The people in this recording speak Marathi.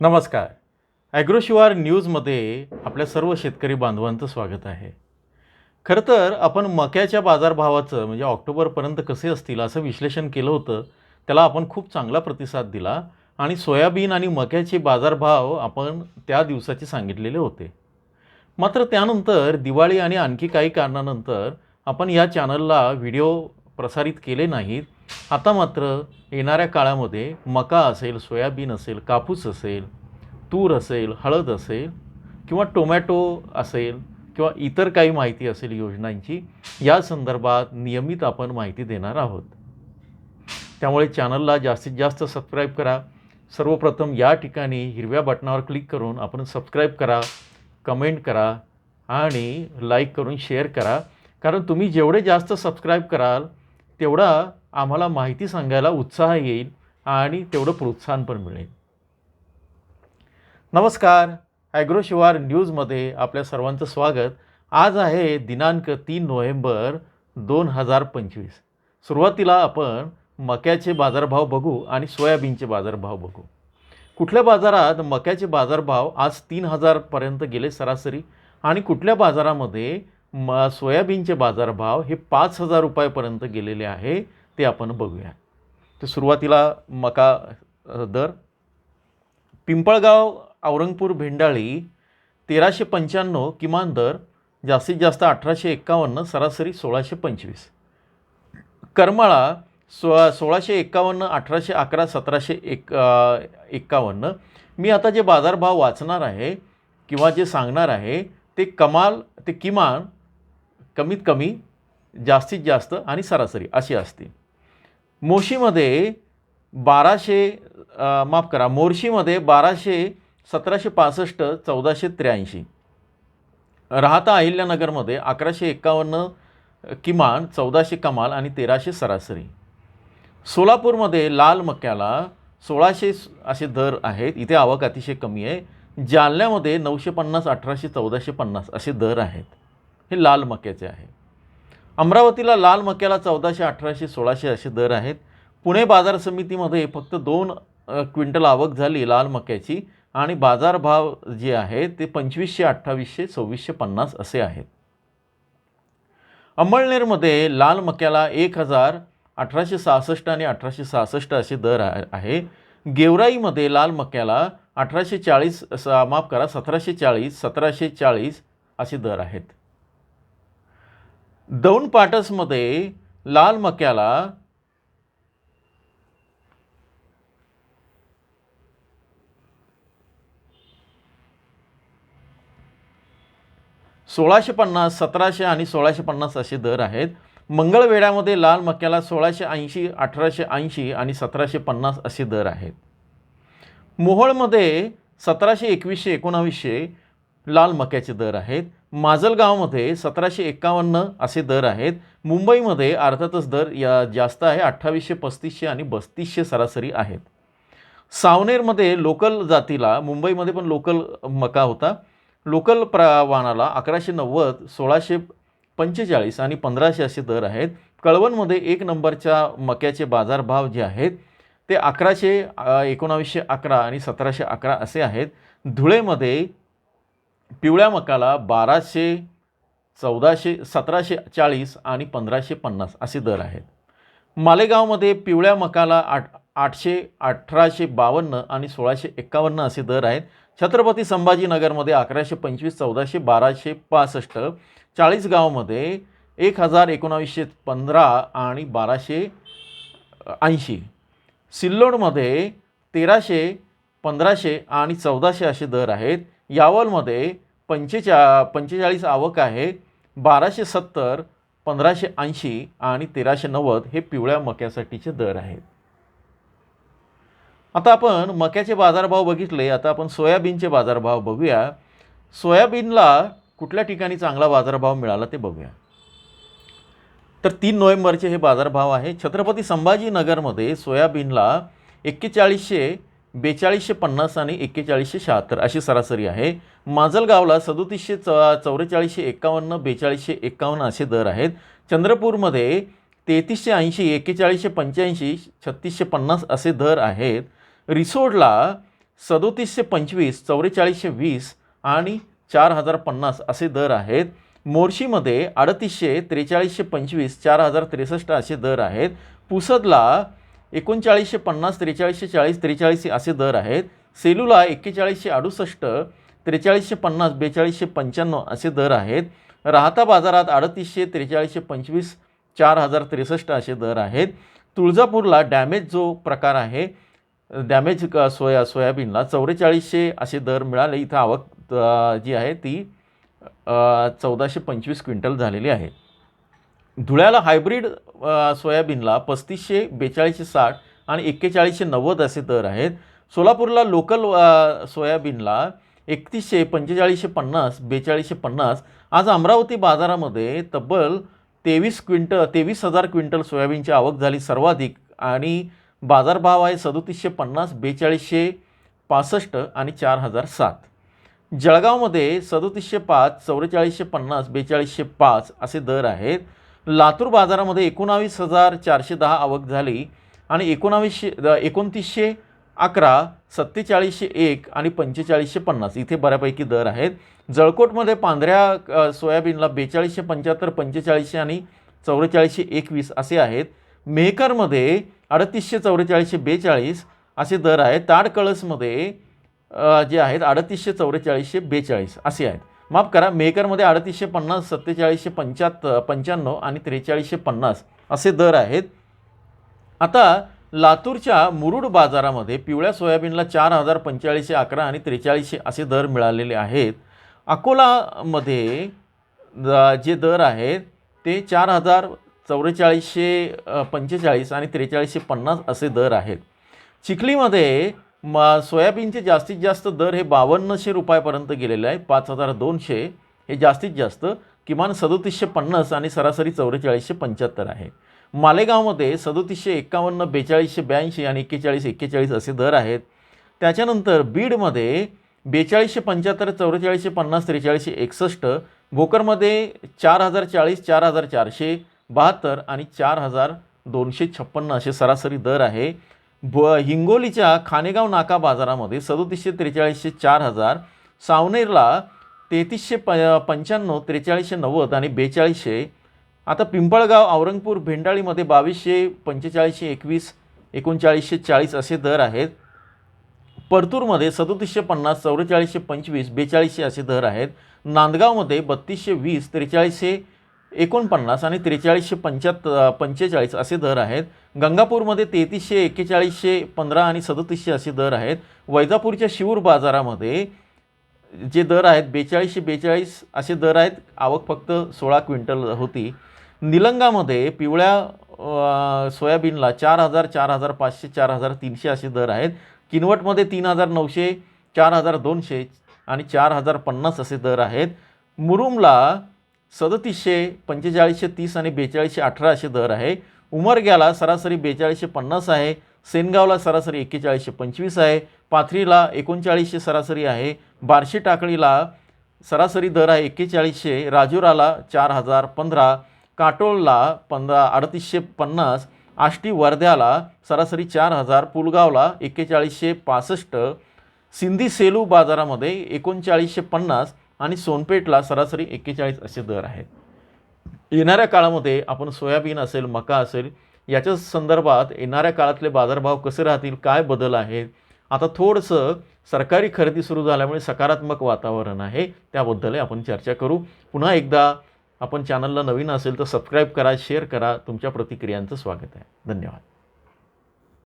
नमस्कार. ॲग्रोशिवार न्यूजमध्ये आपल्या सर्व शेतकरी बांधवांचं स्वागत आहे. खरं तर आपण मक्याच्या बाजारभावाचं म्हणजे ऑक्टोबरपर्यंत कसे असतील असं विश्लेषण केलं होतं त्याला आपण खूप चांगला प्रतिसाद दिला आणि सोयाबीन आणि मक्याचे बाजारभाव आपण त्या दिवसाचे सांगितलेले होते. मात्र त्यानंतर दिवाळी आणि आणखी काही कारणानंतर आपण या चॅनलला व्हिडिओ प्रसारित केले नाहीत. आता मात्र येणाऱ्या काळामध्ये मका असेल सोयाबीन असेल कापूस असेल तूर असेल हळद असेल किंवा टोमॅटो असेल किंवा इतर काही माहिती असेल योजनांची या संदर्भात नियमित आपण माहिती देणार आहोत. त्यामुळे चॅनलला जास्तीत जास्त सबस्क्राईब करा. सर्वप्रथम या ठिकाणी हिरव्या बटनावर क्लिक करून आपण सबस्क्राईब करा कमेंट करा आणि लाईक करून शेअर करा. कारण तुम्ही जेवढे जास्त सबस्क्राईब कराल तेवढा आम्हाला माहिती सांगायला उत्साह येईल आणि तेवढं प्रोत्साहन पण मिळेल. नमस्कार. ॲग्रोशिवार न्यूजमध्ये आपल्या सर्वांचं स्वागत. आज आहे दिनांक तीन नोव्हेंबर दोन हजार पंचवीस. सुरुवातीला आपण मक्याचे बाजारभाव बघू आणि सोयाबीनचे बाजारभाव बघू. कुठल्या बाजारात मक्याचे बाजारभाव आज तीन हजारपर्यंत गेले सरासरी आणि कुठल्या बाजारामध्ये म सोयाबीनचे बाजारभाव हे पाच हजार रुपयापर्यंत गेलेले आहे ते आपण बघूया. तर सुरुवातीला मका दर. पिंपळगाव औरंगपूर भेंडाळी तेराशे पंच्याण्णव किमान दर जास्तीत जास्त अठराशे एक्कावन्न सरासरी सोळाशे पंचवीस. करमाळा सो सोळाशे एक्कावन्न अठराशे अकरा सतराशे एक एकावन्न एक्कावन्न. मी आता जे बाजारभाव वाचणार आहे किंवा जे सांगणार आहे ते कमाल ते किमान कमीत कमी जास्तीत जास्त आणि सरासरी अशी असते. मोशीमध्ये बाराशे माफ करा मोर्शीमध्ये बाराशे सतराशे पासष्ट चौदाशे त्र्याऐंशी. राहता अहिल्यानगरमध्ये अकराशे एक्कावन्न किमान चौदाशे कमाल आणि तेराशे सरासरी. सोलापूरमध्ये लाल मक्याला सोळाशे असे दर आहेत इथे आवक अतिशय कमी आहे. जालन्यामध्ये नऊशे पन्नास अठराशे चौदाशे पन्नास असे दर आहेत. हे लाल मक्याचे आहे. अमरावतीला लाल मक्याला चौदाशे अठराशे सोळाशे असे दर आहेत. पुणे बाजार समितीमध्ये फक्त दोन क्विंटल आवक झाली लाल मक्याची आणि बाजारभाव जे आहे ते पंचवीसशे अठ्ठावीसशे सव्वीसशे पन्नास असे आहेत. अंमळनेरमध्ये लाल मक्याला एक हजार अठराशे सहासष्ट आणि अठराशे सहासष्ट असे दर आहे. गेवराईमध्ये लाल मक्याला अठराशे चाळीस माफ करा सतराशे चाळीस सतराशे चाळीस असे दर आहेत. दौंड पाटसमध्ये लाल मक्याला सोळाशे पन्नास सतराशे आणि सोळाशे पन्नास असे दर आहेत. मंगळवेढ्यामध्ये लाल मक्याला सोळाशे ऐंशी अठराशे ऐंशी आणि सतराशे पन्नास असे दर आहेत. मोहोळमध्ये सतराशे एकवीसशे एकोणावीसशे लाल मक्याचे दर आहेत. माजलगावमध्ये सतराशे एक्कावन्न असे दर आहेत. मुंबईमध्ये अर्थातच दर या जास्त आहे. अठ्ठावीसशे पस्तीसशे आणि बस्तीसशे सरासरी आहेत. सावनेरमध्ये लोकल जातीला मुंबईमध्ये पण लोकल मका होता. लोकल प्रवानाला अकराशे नव्वद सोळाशे पंचेचाळीस आणि पंधराशे असे दर आहेत. कळवणमध्ये एक नंबरच्या मक्याचे बाजारभाव जे आहेत ते अकराशे एकोणावीसशे अकरा आणि सतराशे अकरा असे आहेत. धुळेमध्ये पिवळ्या मकाला बाराशे चौदाशे सतराशे चाळीस आणि पंधराशे पन्नास असे दर आहेत. मालेगावमध्ये पिवळ्या मकाला आठ आठशे अठराशे बावन्न आणि सोळाशे एक्कावन्न असे दर आहेत. छत्रपती संभाजीनगरमध्ये अकराशे पंचवीस चौदाशे बाराशे पासष्ट चाळीसगावमध्ये एक हजार एकोणावीसशे पंधरा आणि बाराशे ऐंशी. सिल्लोडमध्ये तेराशे पंधराशे आणि चौदाशे असे दर आहेत. यावलमध्ये पंचेचा पंचेचाळीस आवक आहे. बाराशे सत्तर पंधराशे ऐंशी आणि तेराशे नव्वद हे पिवळ्या मक्यासाठीचे दर आहेत. आता आपण मक्याचे बाजारभाव बघितले. आता आपण सोयाबीनचे बाजारभाव बघूया. सोयाबीनला कुठल्या ठिकाणी चांगला बाजारभाव मिळाला ते बघूया. तर तीन नोव्हेंबरचे हे बाजारभाव आहे. छत्रपती संभाजीनगरमध्ये सोयाबीनला एक्केचाळीसशे बेचाळीसशे पन्नास आणि एक्केचाळीसशे शहात्तर अशी सरासरी आहे. माजलगावला सदोतीसशे च चौवेचाळीसशे एक्कावन्न बेचाळीसशे एक्कावन्न असे दर आहेत. चंद्रपूरमध्ये तेहतीसशे ऐंशी एक्केचाळीसशे पंच्याऐंशी छत्तीसशे पन्नास असे दर आहेत. रिसोडला सदोतीसशे पंचवीस चौवेचाळीसशे वीस आणि चार हजार पन्नास असे दर आहेत. मोर्शीमध्ये अडतीसशे त्रेचाळीसशे पंचवीस चार हजार त्रेसष्ट असे दर आहेत. पुसदला एकोणचाळीसशे पन्नास त्रेचाळीसशे चाळीस त्रेचाळीस असे दर आहेत. सेलूला एक्केचाळीसशे अडुसष्ट त्रेचाळीसशे पन्नास बेचाळीसशे पंच्याण्णव असे दर आहेत. राहता बाजारात अडतीसशे त्रेचाळीसशे पंचवीस चार हजार त्रेसष्ट असे दर आहेत. तुळजापूरला डॅमेज जो प्रकार आहे डॅमेज सोया सोयाबीनला चौवेचाळीसशे असे दर मिळाले. इथं आवक जी आहे ती चौदाशे पंचवीस क्विंटल झालेली आहे. धुळ्याला हायब्रिड सोयाबीनला पस्तीसशे बेचाळीसशे साठ आणि एक्केचाळीसशे नव्वद असे दर आहेत. सोलापूरला लोकल सोयाबीनला एकतीसशे पंचेचाळीसशे पन्नास बेचाळीसशे पन्नास. आज अमरावती बाजारामध्ये तब्बल तेवीस क्विंटल तेवीस हजार क्विंटल सोयाबीनची आवक झाली सर्वाधिक आणि बाजारभाव आहे सदोतीसशे पन्नास बेचाळीसशे पासष्ट आणि चार हजार सात. जळगावमध्ये सदोतीसशे पाच चौवेचाळीसशे पन्नास बेचाळीसशे पाच असे दर आहेत. लातूर बाजारामध्ये एकोणावीस हजार चारशे दहा आवक झाली आणि एकोणावीसशे एकोणतीसशे अकरा सत्तेचाळीसशे एक आणि पंचेचाळीसशे पन्नास. इथे बऱ्यापैकी दर आहेत. जळकोटमध्ये पांढऱ्या सोयाबीनला बेचाळीसशे पंच्याहत्तर पंचेचाळीसशे आणि चौवेचाळीसशे एकवीस असे आहेत. मेहकरमध्ये अडतीसशे चौवेचाळीसशे बेचाळीस असे दर आहेत. ताडकळसमध्ये जे आहेत अडतीसशे चौवेचाळीसशे बेचाळीस असे आहेत. माफ करा मेकरमध्ये अडतीसशे पन्नास सत्तेचाळीसशे पंच्याहत्तर पंच्याण्णव आणि त्रेचाळीसशे पन्नास असे दर आहेत. आता लातूरच्या मुरुड बाजारामध्ये पिवळ्या सोयाबीनला चार हजार पंचेचाळीसशे अकरा आणि त्रेचाळीसशे असे दर मिळालेले आहेत. अकोलामध्ये जे दर आहेत ते चार हजार चौवेचाळीसशे पंचेचाळीस आणि त्रेचाळीसशे पन्नास असे दर आहेत. चिखलीमध्ये म सोयाबीनचे जास्तीत जास्त दर हे बावन्नशे रुपयापर्यंत गेलेले आहे. पाच हजार दोनशे हे जास्तीत जास्त किमान सदोतीसशे पन्नास आणि सरासरी चौवेचाळीसशे पंच्याहत्तर आहे. मालेगावमध्ये सदोतीसशे एकावन्न बेचाळीसशे ब्याऐंशी आणि एक्केचाळीस एक्केचाळीस असे दर आहेत. त्याच्यानंतर बीडमध्ये बेचाळीसशे पंच्याहत्तर चौवेचाळीसशे पन्नास त्रेचाळीसशे एकसष्ट भोकरमध्ये चार हजार चाळीस चार हजार चारशे बहात्तर आणि चार हजार दोनशे छप्पन्न असे सरासरी दर आहे. ब हिंगोलीच्या खानेगाव नाका बाजारामध्ये सदोतीसशे त्रेचाळीसशे चार हजार सावनेरला तेहतीसशे प पंच्याण्णव त्रेचाळीसशे नव्वद आणि बेचाळीसशे आता पिंपळगाव औरंगपूर भेंडाळीमध्ये बावीसशे पंचेचाळीसशे एकवीस एकोणचाळीसशे चाळीस असे दर आहेत. परतूरमध्ये सदोतीसशे पन्नास चौवेचाळीसशे पंचवीस बेचाळीसशे असे दर आहेत. नांदगावमध्ये बत्तीसशे वीस त्रेचाळीसशे एकोणपन्नास आणि त्रेचाळीसशे पंच्याहत्तर पंचेचाळीस असे दर आहेत. गंगापूरमध्ये तेहतीसशे एक्केचाळीसशे पंधरा आणि सदतीसशे असे दर आहेत. वैजापूरच्या शिवूर बाजारामध्ये जे दर आहेत बेचाळीसशे बेचाळीस असे दर आहेत. आवक फक्त सोळा क्विंटल होती. निलंगामध्ये पिवळ्या सोयाबीनला चार हजार चार हजार पाचशे चार हजार तीनशे असे दर आहेत. किनवटमध्ये तीन हजार नऊशे चार हजार दोनशे आणि चार हजार पन्नास असे दर आहेत. मुरुमला सदतीसशे पंचेचाळीसशे तीस आणि बेचाळीसशे अठरा असे दर आहे. उमरग्याला सरासरी बेचाळीसशे पन्नास आहे. सेनगावला सरासरी एक्केचाळीसशे पंचवीस आहे. पाथरीला एकोणचाळीसशे सरासरी आहे. बार्शी टाकळीला सरासरी दर आहे एक्केचाळीसशे. राजुराला चार हजार पंधरा. काटोलला पंधरा अडतीसशे पन्नास. आष्टी वर्ध्याला सरासरी चार हजार. पुलगावला एक्केचाळीसशे पासष्ट. सिंधी सेलू बाजारामध्ये एकोणचाळीसशे पन्नास. आणि सोनपेठला सरासरी एक्केचाळीस असे दर आहेत. येणाऱ्या काळामध्ये आपण सोयाबीन असेल मका असेल याच्या संदर्भात येणाऱ्या काळातले बाजारभाव कसे राहतील काय बदल आहेत? आता थोडंसं सरकारी खरेदी सुरू झाल्यामुळे सकारात्मक वातावरण आहे त्याबद्दलही आपण चर्चा करू. पुन्हा एकदा आपण चॅनलला नवीन असेल तर सबस्क्राईब करा शेअर करा. तुमच्या प्रतिक्रियांचं स्वागत आहे. धन्यवाद.